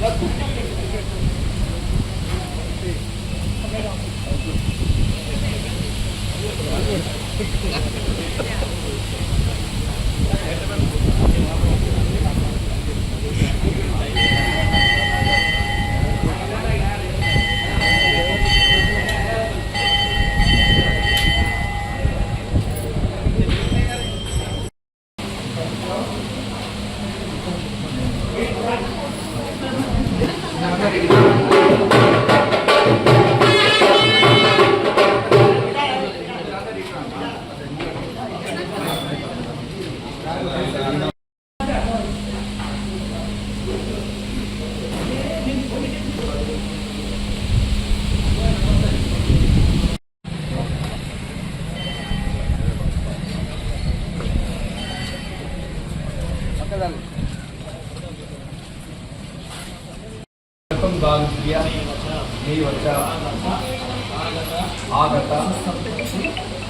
Não é. దేవత ఆగత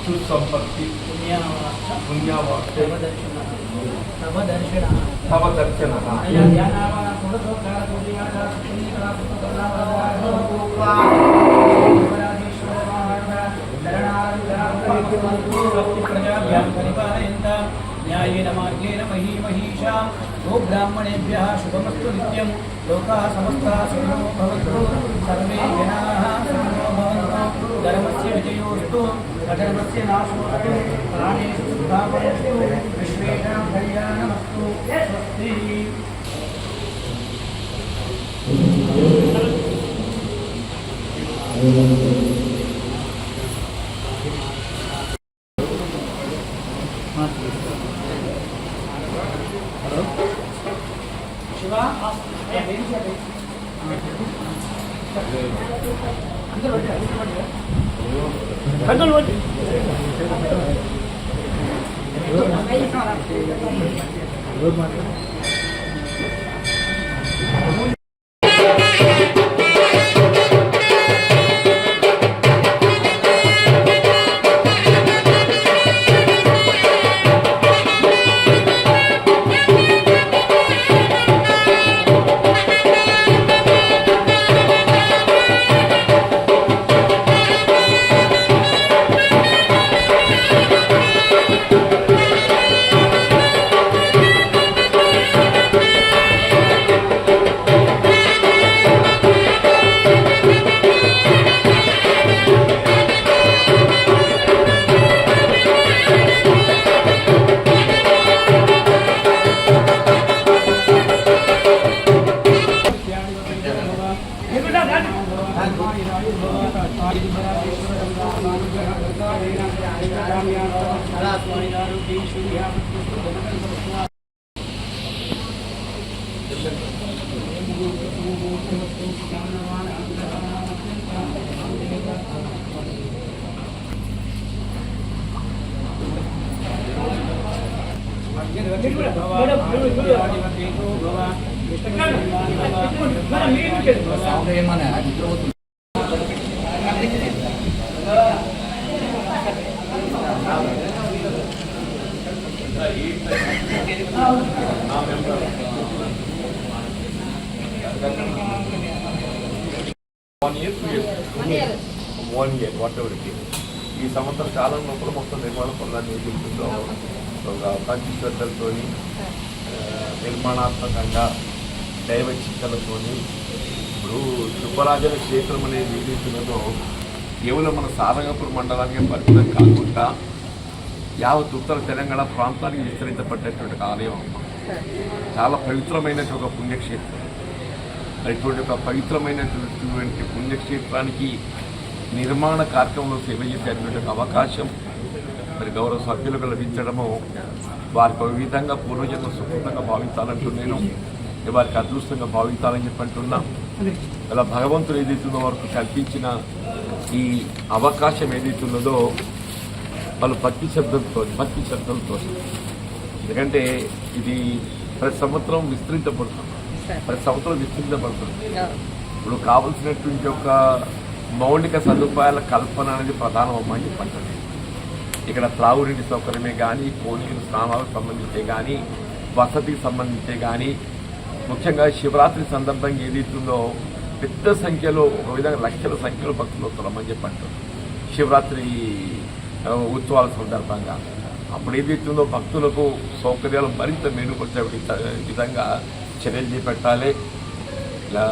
సుసంపత్తి పుణ్యావాక్య తవ దర్శన న్యాయేన మార్గేణ మహీ మహిషా గో బ్రాహ్మణేభ్యः శుభమస్తు నిత్యం లోకాः సమస్తాः సుఖినో భవంతు సర్వే జనాः సుఖినో భవంతు ధర్మస్య విజయోస్తు అధర్మస్య నాశోస్తు ప్రాణేషు సుఖామస్తు విశ్వేషాం కళ్యాణమస్తు స్వస్తి Shiva one year two year one year whatever it ఈ సంవత్సర కాలంలో కూడా మొత్తం నిర్మాణ పనులన్నీ ఏదైతుందో ఒక మంచి శ్రద్ధలతో నిర్మాణాత్మకంగా దైవ చిత్తలతోని ఇప్పుడు సుబ్బరాజన క్షేత్రం అనేది ఏదైతున్నదో కేవలం మన సారంగపూర్ మండలానికి పరిమితం కాకుండా యావత్ ఉత్తర తెలంగాణ ప్రాంతానికి విస్తరించబడ్డటువంటి ఆలయం చాలా పవిత్రమైనటువంటి ఒక పుణ్యక్షేత్రం. అటువంటి ఒక పవిత్రమైనటువంటి పుణ్యక్షేత్రానికి నిర్మాణ కార్యక్రమంలో సేవ చేసేటువంటి అవకాశం మరి గౌరవ సభ్యులకు లభించడము వారికి ఒక విధంగా పూర్వజన్మ సుకృతంగా భావించాలంటూ నేను వారికి అదృష్టంగా భావించాలని చెప్పంటున్నా. ఇలా భగవంతుడు ఏదైతుందో వారికి కల్పించిన ఈ అవకాశం ఏదైతున్నదో వాళ్ళు భక్తి శబ్దంతో భక్తి శబ్దంతో. ఎందుకంటే ఇది ప్రతి సంవత్సరం విస్తరించబడుతుంది. ప్రతి సంవత్సరం విస్తరించబడుతుంది. ఇప్పుడు కావలసినటువంటి ఒక మౌలిక సదుపాయాల కల్పన అనేది ప్రధానమని చెప్పండి ఇక్కడ త్రాగునీటి సౌకర్యమే కానీ కోనీరు స్నానాలకు సంబంధించే కానీ వసతికి సంబంధించే కానీ ముఖ్యంగా శివరాత్రి సందర్భంగా ఏదైతుందో పెద్ద సంఖ్యలో ఒక విధంగా లక్షల సంఖ్యలో భక్తులు వస్తున్నామని చెప్పి అంటారు. శివరాత్రి ఉత్సవాల సందర్భంగా. అప్పుడు ఏదైతుందో భక్తులకు సౌకర్యాలు మరింత మెరుగుపరిచే విధంగా చర్యలు చేపట్టాలి. ఇలా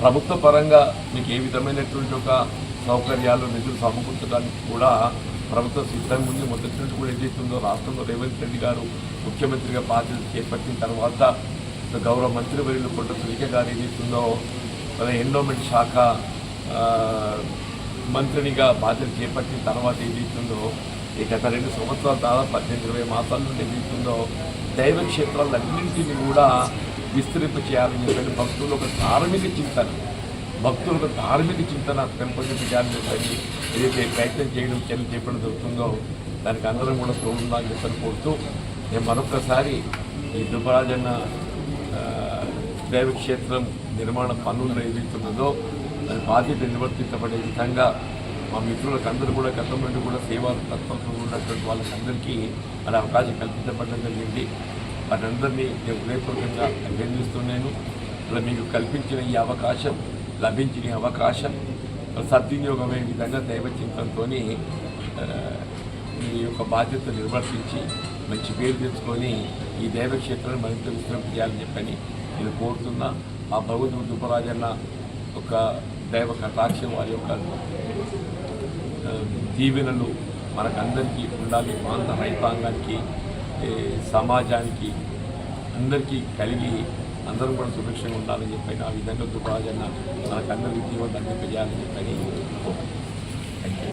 ప్రభుత్వ పరంగా మీకు ఏ విధమైనటువంటి ఒక సౌకర్యాలు నిధులు సమకూర్చడానికి కూడా ప్రభుత్వం సిద్ధంగా ఉంది మొదటి నుండి కూడా ఏదైతుందో రాష్ట్రంలో రేవంత్ రెడ్డి గారు ముఖ్యమంత్రిగా బాధ్యత చేపట్టిన తర్వాత గౌరవ మంత్రి వర్యులు కొండ సురేఖ గారు ఏదైతుందో మన ఎండోమెంట్ శాఖ మంత్రినిగా బాధ్యత చేపట్టిన తర్వాత ఏదైతుందో ఈ గత రెండు సంవత్సరాల దాదాపు పద్దెనిమిది ఇరవై మాసాల నుండి ఏదైతుందో దైవ క్షేత్రాలన్నింటినీ కూడా విస్తరింప చేయాలని చెప్పి భక్తులు ఒక ధార్మిక చింతన. భక్తులకు ధార్మిక చింతన పెంపొందించాలని ఏదైతే ప్రయత్నం చేయడం చర్యలు చెప్పడం జరుగుతుందో దానికి అందరం కూడా తోడుందని చెప్పని కోరుతూ నేను మరొకసారి ఈ దుబ్బరాజన్న దైవక్షేత్రం నిర్మాణ పనులు ఏదైతున్నదో దాని బాధ్యత నిర్వర్తించబడే విధంగా మా మిత్రులకు అందరూ కూడా గతం నుండి కూడా సేవా తత్వంతో ఉన్నటువంటి వాళ్ళకందరికీ అది అవకాశం కల్పించబడడం జరిగింది. వారందరినీ నేను హృదయపూర్వకంగా అభినందిస్తున్నాను. ఇలా మీకు కల్పించిన ఈ అవకాశం లభించిన అవకాశం. సద్వినియోగమయ్యే విధంగా దైవ చింతనతో ఈ యొక్క బాధ్యత నిర్వర్తించి మంచి పేరు తెచ్చుకొని ఈ దైవక్షేత్రాన్ని మరింత విస్తరింప చేయాలని చెప్పని నేను కోరుతున్నా. ఆ భగవద్గురు దుబ్బరాజన్న ఒక దైవ కటాక్షం వారి యొక్క దీవెనలు మనకందరికీ ఉండాలి. ప్రాంత రైతాంగానికి సమాజానికి అందరికీ కలిగి అందరూ కూడా సురక్షంగా ఉండాలని చెప్పి ఆ విధంగా దుపరాజన్న మనకందరికీ జీవనం అందింపజేయాలని చెప్పని థ్యాంక్ యూ